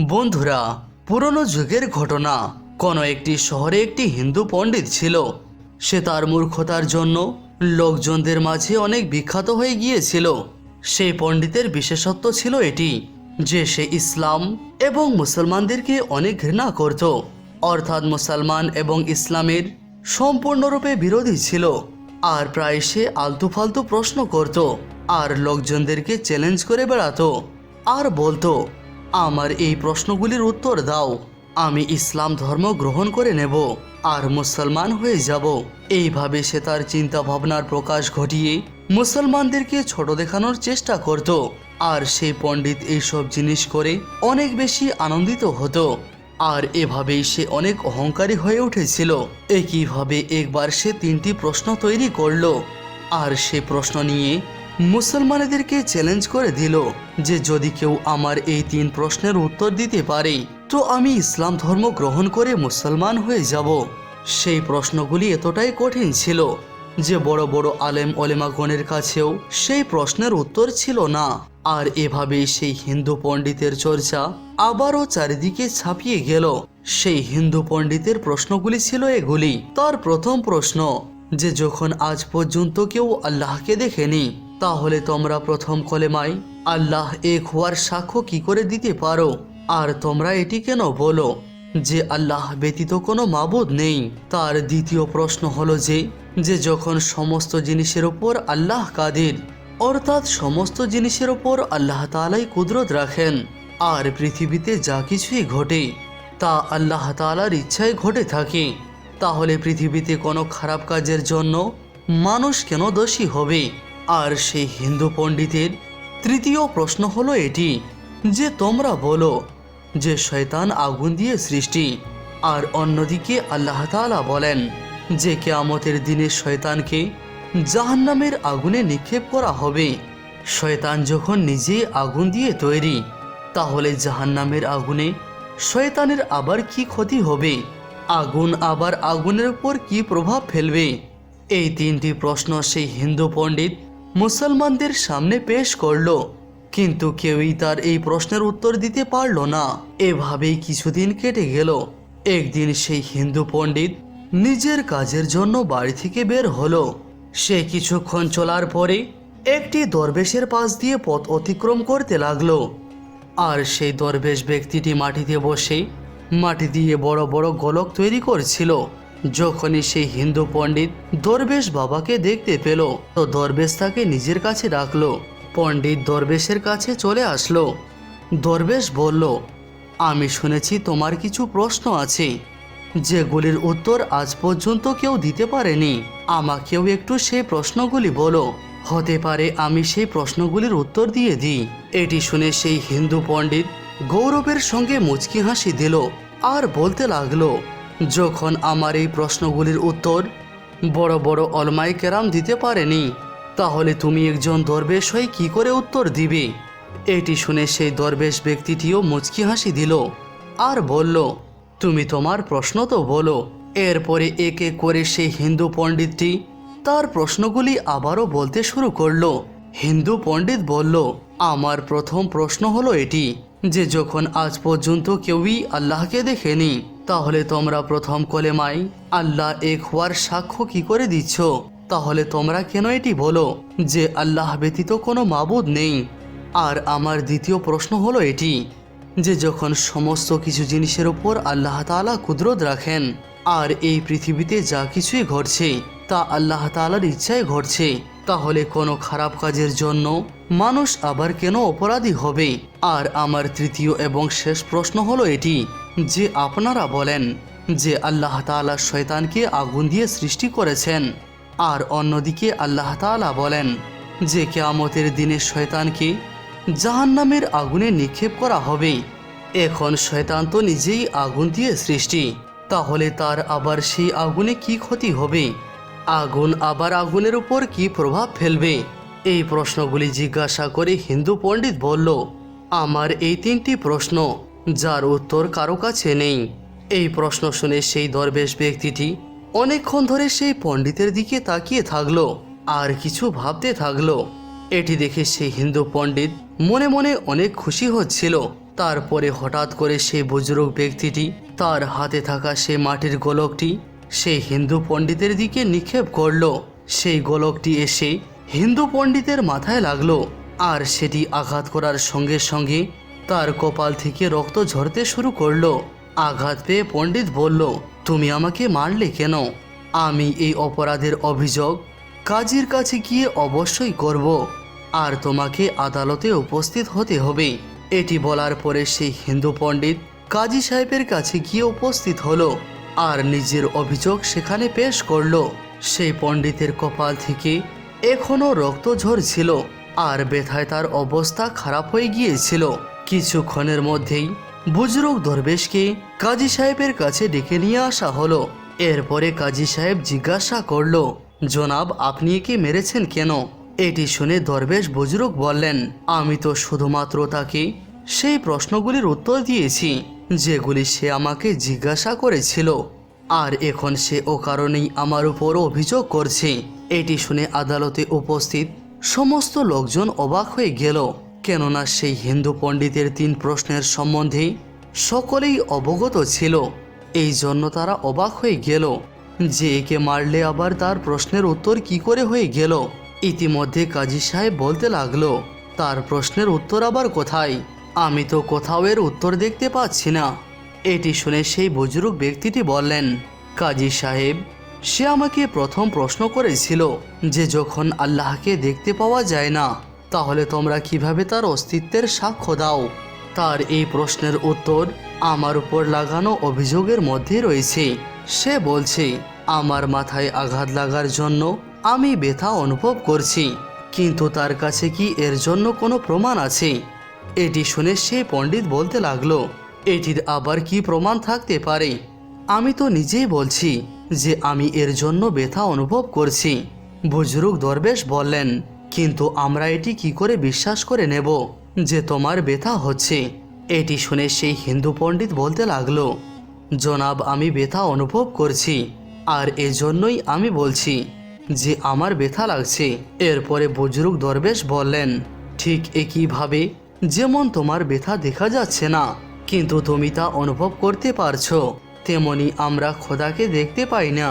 বন্ধুরা, পুরনো যুগের ঘটনা। কোনো একটি শহরে একটি হিন্দু পণ্ডিত ছিল। সে তার মূর্খতার জন্য লোকজনদের মাঝে অনেক বিখ্যাত হয়ে গিয়েছিল। সেই পণ্ডিতের বিশেষত্ব ছিল এটি যে সে ইসলাম এবং মুসলমানদেরকে অনেক ঘৃণা করত। অর্থাৎ মুসলমান এবং ইসলামের সম্পূর্ণরূপে বিরোধী ছিল। আর প্রায় সে আলতু ফালতু প্রশ্ন করত। আর লোকজনদেরকে চ্যালেঞ্জ করে বেড়াতো। আর বলতো আমার এই প্রশ্নগুলির উত্তর দাও। আমি ইসলাম ধর্ম গ্রহণ করে নেব আর মুসলমান হয়ে যাব। এইভাবে সে তার চিন্তা ভাবনার প্রকাশ ঘটিয়ে মুসলমানদেরকে ছোট দেখানোর চেষ্টা করত। আর সেই পণ্ডিত এইসব জিনিস করে অনেক বেশি আনন্দিত হতো। আর এভাবেই সে অনেক অহংকারী হয়ে উঠেছিল। একইভাবে একবার সে তিনটি প্রশ্ন তৈরি করল। আর সে প্রশ্ন নিয়ে মুসলমানদেরকে চ্যালেঞ্জ করে দিল যে যদি কেউ আমার এই তিন প্রশ্নের উত্তর দিতে পারে, তো আমি ইসলাম ধর্ম গ্রহণ করে মুসলমান হয়ে যাব। সেই প্রশ্নগুলি এতটাই কঠিন ছিল যে বড় বড় আলেম ওলেমাগণের কাছেও সেই প্রশ্নের উত্তর ছিল না। আর এভাবেই সেই হিন্দু পণ্ডিতের চর্চা আবারও চারিদিকে ছাপিয়ে গেল। সেই হিন্দু পণ্ডিতের প্রশ্নগুলি ছিল এগুলি। তার প্রথম প্রশ্ন, যে যখন আজ পর্যন্ত কেউ আল্লাহকে দেখেনি তাহলে তোমরা প্রথম কলেমায়, আল্লাহ এক হওয়ার সাক্ষ্য কি করে দিতে পারো? আর তোমরা এটি কেন বলো? যে আল্লাহ ব্যতীত কোনো মাবুদ নেই। তার দ্বিতীয় প্রশ্ন হলো যে যে যখন সমস্ত জিনিসের ওপর আল্লাহ কাদের, অর্থাৎ সমস্ত জিনিসের ওপর আল্লাহ তালাই কুদরত রাখেন, আর পৃথিবীতে যা কিছুই ঘটে, তা আল্লাহ তালার ইচ্ছায় ঘটে থাকে, তাহলে পৃথিবীতে কোনো খারাপ কাজের জন্য মানুষ কেন দোষী হবে? আর সেই হিন্দু পণ্ডিতের তৃতীয় প্রশ্ন হলো এটি, যে তোমরা বলো যে শয়তান আগুন দিয়ে সৃষ্টি, আর অন্যদিকে আল্লাহ তাআলা বলেন যে কেয়ামতের দিনে শয়তানকে জাহান্নামের আগুনে নিক্ষেপ করা হবে। শয়তান যখন নিজে আগুন দিয়ে তৈরি, তাহলে জাহান্নামের আগুনে শয়তানের আবার কি ক্ষতি হবে? আগুন আবার আগুনের উপর কি প্রভাব ফেলবে? এই তিনটি প্রশ্ন সেই হিন্দু পণ্ডিত মুসলমানদের সামনে পেশ করল, কিন্তু কেউই তার এই প্রশ্নের উত্তর দিতে পারল না। এভাবেই কিছুদিন কেটে গেল। একদিন সেই হিন্দু পণ্ডিত নিজের কাজের জন্য বাড়ি থেকে বের হলো। সে কিছুক্ষণ চলার পরে একটি দরবেশের পাশ দিয়ে পথ অতিক্রম করতে লাগল। আর সেই দরবেশ ব্যক্তিটি মাটিতে বসে মাটি দিয়ে বড় বড় গোলক তৈরি করছিল। যখনই সেই হিন্দু পণ্ডিত দরবেশ বাবাকে দেখতে পেল, তো দরবেশ তাকে নিজের কাছে ডাকলো পণ্ডিত দরবেশের কাছে চলে আসলো। দরবেশ বলল, আমি শুনেছি তোমার কিছু প্রশ্ন আছে। যেগুলির উত্তর আজ পর্যন্ত কেউ দিতে পারেনি। আমাকেও একটু সেই প্রশ্নগুলি বলো। হতে পারে আমি সেই প্রশ্নগুলির উত্তর দিয়ে দিই। এটি শুনে সেই হিন্দু পণ্ডিত গৌরবের সঙ্গে মুচকি হাসি দিল আর বলতে লাগল যখন আমার এই প্রশ্নগুলির উত্তর বড় বড় অলমাই কেরাম দিতে পারেনি, তাহলে তুমি একজন দরবেশ হয়ে কি করে উত্তর দিবে? এটি শুনে সেই দরবেশ ব্যক্তিটিও মুচকি হাসি দিল আর বলল, তুমি তোমার প্রশ্ন তো বলো। এরপরে এক এক করে সেই হিন্দু পণ্ডিতটি তার প্রশ্নগুলি আবারও বলতে শুরু করল। হিন্দু পণ্ডিত বলল, আমার প্রথম প্রশ্ন হলো এটি, যে যখন আজ পর্যন্ত কেউই আল্লাহকে দেখেনি তাহলে তোমরা প্রথম কলেমায় আল্লাহ এক হওয়ার সাক্ষ্য কি করে দিচ্ছ? তাহলে তোমরা কেন এটি বলো যে আল্লাহ ব্যতীত কোনো মাবুদ নেই? আর আমার দ্বিতীয় প্রশ্ন হলো এটি, যে যখন সমস্ত কিছু জিনিসের উপর আল্লাহ তাআলা কুদরত রাখেন, আর এই পৃথিবীতে যা কিছুই ঘটছে, তা আল্লাহ তাআলার ইচ্ছায় ঘটছে, তাহলে কোনো খারাপ কাজের জন্য মানুষ আবার কেন অপরাধী হবে? আর আমার তৃতীয় এবং শেষ প্রশ্ন হলো এটি যে আপনারা বলেন যে আল্লাহ তাআলা শয়তানকে আগুন দিয়ে সৃষ্টি করেছেন, আর অন্যদিকে আল্লাহ তাআলা বলেন যে কেয়ামতের দিনে শয়তানকে জাহান্নামের আগুনে নিক্ষেপ করা হবে। এখন শয়তান তো নিজেই আগুন দিয়ে সৃষ্টি, তাহলে তার আবার সেই আগুনে কি ক্ষতি হবে? আগুন আবার আগুনের উপর কি প্রভাব ফেলবে? এই প্রশ্নগুলি জিজ্ঞাসা করে হিন্দু পণ্ডিত বলল, আমার এই তিনটি প্রশ্ন। যার উত্তর কারও কাছে নেই। এই প্রশ্ন শুনে সেই দরবেশ ব্যক্তিটি অনেকক্ষণ ধরে সেই পণ্ডিতের দিকে তাকিয়ে থাকল আর কিছু ভাবতে থাকল। এটি দেখে সেই হিন্দু পণ্ডিত মনে মনে অনেক খুশি হচ্ছিল। তারপরে হঠাৎ করে সেই বুজুর্গ ব্যক্তিটি তার হাতে থাকা সেই মাটির গোলকটি সেই হিন্দু পণ্ডিতের দিকে নিক্ষেপ করল। সেই গোলকটি এসে হিন্দু পণ্ডিতের মাথায় লাগল আর সেটি আঘাত করার সঙ্গে সঙ্গে তার কপাল থেকে রক্ত ঝরতে শুরু করল। আঘাত পেয়ে পণ্ডিত বলল, তুমি আমাকে মারলে কেন? আমি এই অপরাধের অভিযোগ কাজীর কাছে গিয়ে অবশ্যই করব। আর তোমাকে আদালতে উপস্থিত হতে হবে। এটি বলার পরে সেই হিন্দু পণ্ডিত কাজী সাহেবের কাছে গিয়ে উপস্থিত হলো আর নিজের অভিযোগ সেখানে পেশ করল। সেই পণ্ডিতের কপাল থেকে এখনও রক্ত ঝরছিল আর ব্যথায় তার অবস্থা খারাপ হয়ে গিয়েছিল। কিছুক্ষণের মধ্যেই বুজরুক দরবেশকে কাজী সাহেবের কাছে ডেকে নিয়ে আসা হলো। এরপরে কাজী সাহেব জিজ্ঞাসা করল, জনাব, আপনি একে মেরেছেন কেন? এটি শুনে দরবেশ বুজরুক বললেন, আমি তো শুধুমাত্র তাকে সেই প্রশ্নগুলির উত্তর দিয়েছি, যেগুলি সে আমাকে জিজ্ঞাসা করেছিল। আর এখন সে ও কারণেই আমার উপর অভিযোগ করছে। এটি শুনে আদালতে উপস্থিত সমস্ত লোকজন অবাক হয়ে গেল। কেননা সেই হিন্দু পণ্ডিতের তিন প্রশ্নের সম্বন্ধে সকলেই অবগত ছিল। এই জন্য তারা অবাক হয়ে গেল যে একে মারলে আবার তার প্রশ্নের উত্তর কি করে হয়ে গেল। ইতিমধ্যে কাজী সাহেব বলতে লাগল, তার প্রশ্নের উত্তর আবার কোথায়? আমি তো কোথাও এর উত্তর দেখতে পাচ্ছি না। এটি শুনে সেই বুজুর্গ ব্যক্তিটি বললেন, কাজী সাহেব, সে আমাকে প্রথম প্রশ্ন করেছিল যে যখন আল্লাহকে দেখতে পাওয়া যায় না তাহলে তোমরা কীভাবে তার অস্তিত্বের সাক্ষ্য দাও? তার এই প্রশ্নের উত্তর আমার উপর লাগানো অভিযোগের মধ্যে রয়েছে। সে বলছে, আমার মাথায় আঘাত লাগার জন্য আমি ব্যথা অনুভব করছি, কিন্তু তার কাছে কি এর জন্য কোনো প্রমাণ আছে? এটি শুনে সে পণ্ডিত বলতে লাগল, এটির আবার কি প্রমাণ থাকতে পারে? আমি তো নিজেই বলছি যে আমি এর জন্য ব্যথা অনুভব করছি। বুজরুক দরবেশ বললেন কিন্তু আমরা এটি কি করে বিশ্বাস করে নেব যে তোমার ব্যথা হচ্ছে? এটি শুনে সেই হিন্দু পণ্ডিত বলতে লাগল, জনাব, আমি ব্যথা অনুভব করছি, আর এজন্যই আমি বলছি যে আমার ব্যথা লাগছে। এরপরে বুজরুক দরবেশ বললেন, ঠিক একইভাবে যেমন তোমার ব্যথা দেখা যাচ্ছে না, কিন্তু তুমি তা অনুভব করতে পারছ, তেমনি আমরা খোদাকে দেখতে পাই না।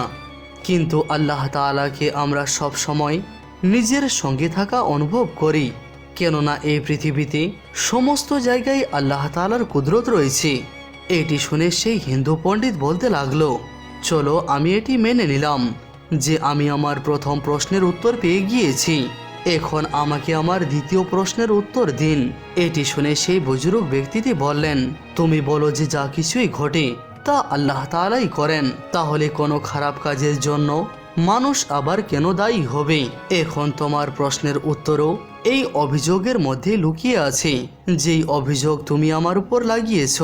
কিন্তু আল্লাহ তাআলাকে আমরা সব সময় নিজের সঙ্গে থাকা অনুভব করি। কেননা এই পৃথিবীতে সমস্ত জায়গায় আল্লাহ তাআলার কুদরত রয়েছে। এটি শুনে সেই হিন্দু পণ্ডিত বলতে লাগল, চলো আমি এটি মেনে নিলাম যে আমি আমার প্রথম প্রশ্নের উত্তর পেয়ে গিয়েছি। এখন আমাকে আমার দ্বিতীয় প্রশ্নের উত্তর দিন। এটি শুনে সেই বুজুর্গ ব্যক্তিটি বললেন, তুমি বলো যে যা কিছুই ঘটে তা আল্লাহ তাআলাই করেন। তাহলে কোনো খারাপ কাজের জন্য মানুষ আবার কেন দায়ী হবে? এখন তোমার প্রশ্নের উত্তরও এই অভিযোগের মধ্যে লুকিয়ে আছে। যেই অভিযোগ তুমি আমার উপর লাগিয়েছ,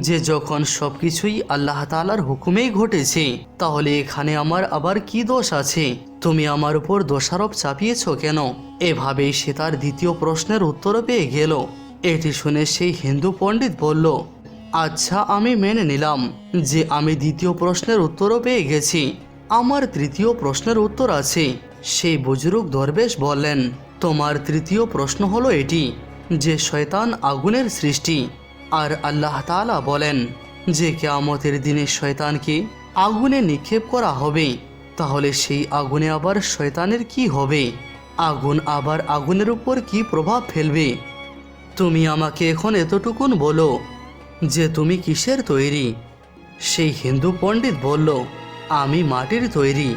যে যখন সবকিছুই আল্লাহ তাআলার হুকুমেই ঘটেছে, তাহলে এখানে আমার আবার কি দোষ আছে? তুমি আমার উপর দোষারোপ চাপিয়েছ কেন? এভাবেই সে তার দ্বিতীয় প্রশ্নের উত্তরও পেয়ে গেল। এটি শুনে সেই হিন্দু পণ্ডিত বলল আচ্ছা আমি মেনে নিলাম যে আমি দ্বিতীয় প্রশ্নের উত্তরও পেয়ে গেছি। আমার তৃতীয় প্রশ্নের উত্তর আছে। সেই বুজুর্গ দরবেশ বললেন, তোমার তৃতীয় প্রশ্ন হলো এটি, যে শয়তান আগুনের সৃষ্টি। আর আল্লাহ তালা বলেন, যে কেয়ামতের দিনে শয়তানকে আগুনে নিক্ষেপ করা হবে, তাহলে সেই আগুনে আবার শয়তানের কি হবে? আগুন আবার আগুনের উপর কি প্রভাব ফেলবে? তুমি আমাকে এখন এতটুকুন বলো, যে তুমি কিসের তৈরি? সেই হিন্দু পণ্ডিত বলল আমি মাটির তৈরি।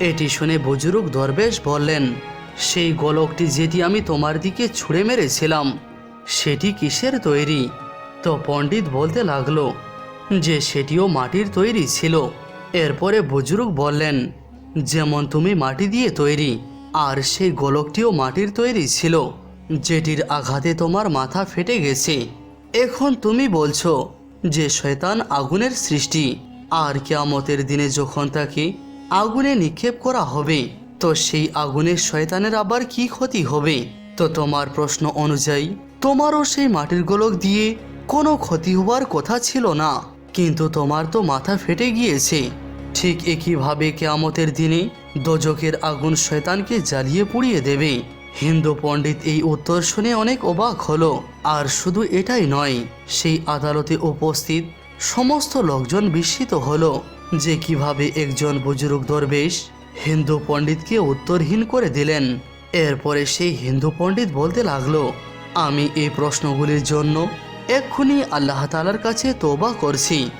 এটি শুনে বুজুর্গ দরবেশ বললেন, সেই গোলকটি যেটি আমি তোমার দিকে ছুঁড়ে মেরেছিলাম, সেটি কিসের তৈরি? তো পণ্ডিত বলতে লাগল, যে সেটিও মাটির তৈরি ছিল। এরপরে বুজুর্গ বললেন, যেমন তুমি মাটি দিয়ে তৈরি, আর সেই গোলকটিও মাটির তৈরি ছিল, যেটির আঘাতে তোমার মাথা ফেটে গেছে। এখন তুমি বলছো যে শয়তান আগুনের সৃষ্টি আর কেয়ামতের দিনে যখন তাকে আগুনে নিক্ষেপ করা হবে, তো সেই আগুনের শয়তানের আবার কি ক্ষতি হবে? তো তোমার প্রশ্ন অনুযায়ী, তোমারও সেই মাটির গোলক দিয়ে কোনো ক্ষতি হওয়ার কথা ছিল না। কিন্তু তোমার তো মাথা ফেটে গিয়েছে। ঠিক একইভাবে কেয়ামতের দিনে দোজকের আগুন শয়তানকে জ্বালিয়ে পুড়িয়ে দেবে। হিন্দু পণ্ডিত এই উত্তর শুনে অনেক অবাক হলো। আর শুধু এটাই নয়, সেই আদালতে উপস্থিত সমস্ত লোকজন বিস্মিত হলো যে কীভাবে একজন বুজুর্গ দরবেশ হিন্দু পণ্ডিতকে উত্তরহীন করে দিলেন। এরপরে সেই হিন্দু পণ্ডিত বলতে লাগল, আমি এই প্রশ্নগুলির জন্য এক্ষুনি আল্লাহ তালার কাছে তোবা করছি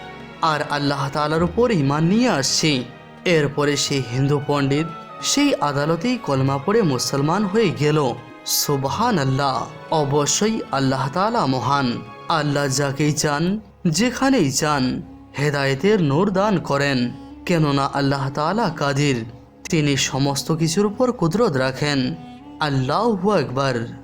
আর আল্লাহ তালার উপর ইমান নিয়ে আসছি। এরপরে সেই হিন্দু পণ্ডিত সেই আদালতেই কলমা পড়ে মুসলমান হয়ে গেল। সুবহান আল্লাহ অবশ্যই আল্লাহ তালা মহান। আল্লাহ যাকেই চান যেখানেই চান হেদায়েতের নূর দান করেন, কেননা আল্লাহ তালা কাদির। তিনি সমস্ত কিছুর উপর কুদরত রাখেন। আল্লাহ একবার